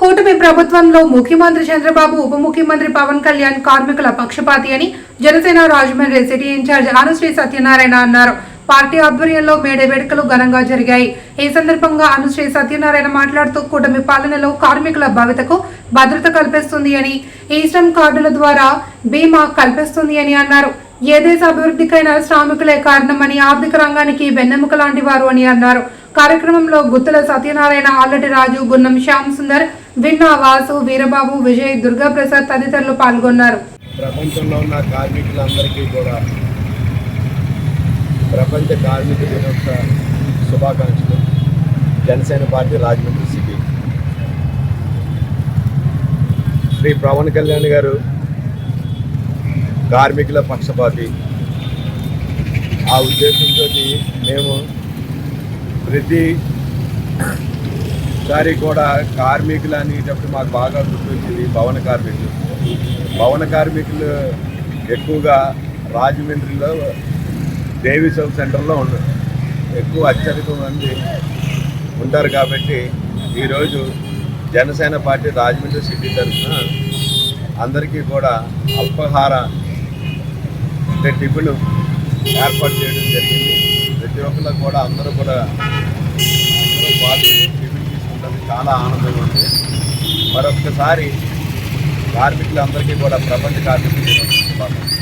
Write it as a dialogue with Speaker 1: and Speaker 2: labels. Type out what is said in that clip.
Speaker 1: కూటమి ప్రభుత్వంలో ముఖ్యమంత్రి చంద్రబాబు ఉప ముఖ్యమంత్రి పవన్ కళ్యాణ్ కార్మికుల పక్షపాతి అని జనసేన రాజమండ్రి సిటీ ఇన్ఛార్జ్ అనుశ్రీ సత్యనారాయణ అన్నారు. పార్టీ ఆధ్వర్యంలో మేడే వేడుకలు ఘనంగా జరిగాయి. ఈ సందర్భంగా అనుశ్రీ సత్యనారాయణ మాట్లాడుతూ కూటమి పాలనలో కార్మికుల భవితకు భద్రత కల్పిస్తుంది అని ఈ శ్రమ్ కార్డుల ద్వారా బీమా కల్పిస్తుంది అని అన్నారు. ఏ దేశ అభివృద్ధికైనా శ్రామికులే కారణమని ఆర్థిక రంగానికి వెన్నెముక లాంటి వారు అని అన్నారు. కార్యక్రమంలో గుత్తుల సత్యనారాయణ ఆల్లటి రాజు గున్నం శ్యామ్ సుందర్ విన్నా వాసు వీరబాబు విజయ్ దుర్గాప్రసాద్ తదితరులు పాల్గొన్నారు.
Speaker 2: ప్రపంచంలో ఉన్న కార్మికులందరికీ కూడా ప్రపంచ కార్మిక దినోత్సవ శుభాకాంక్షలు. జనసేన పార్టీ రాజమండ్రి సిటీ శ్రీ పవన్ కళ్యాణ్ గారు కార్మికుల పక్షపాతి. ఆ ఉద్దేశంతో మేము ప్రతి సారి కూడా కార్మికులు అనేటప్పుడు మాకు బాగా గుర్తొచ్చింది భవన కార్మికులు. భవన కార్మికులు ఎక్కువగా రాజమండ్రిలో దేవి చౌక్ సెంటర్లో ఉన్నారు. ఎక్కువ అత్యధిక మంది ఉంటారు కాబట్టి ఈరోజు జనసేన పార్టీ రాజమండ్రి సిటీ తరఫున అందరికీ కూడా అల్పహార అంటే టిఫిన్ ఏర్పాటు చేయడం జరిగింది. కూడా అందరూ కూడా అందరూ పాల్గొని టిఫిన్ చాలా ఆనందంగా ఉంది. మరొకసారి కార్మికులందరికీ కూడా ప్రపంచ కార్మికులు శుభాకాంక్షలు.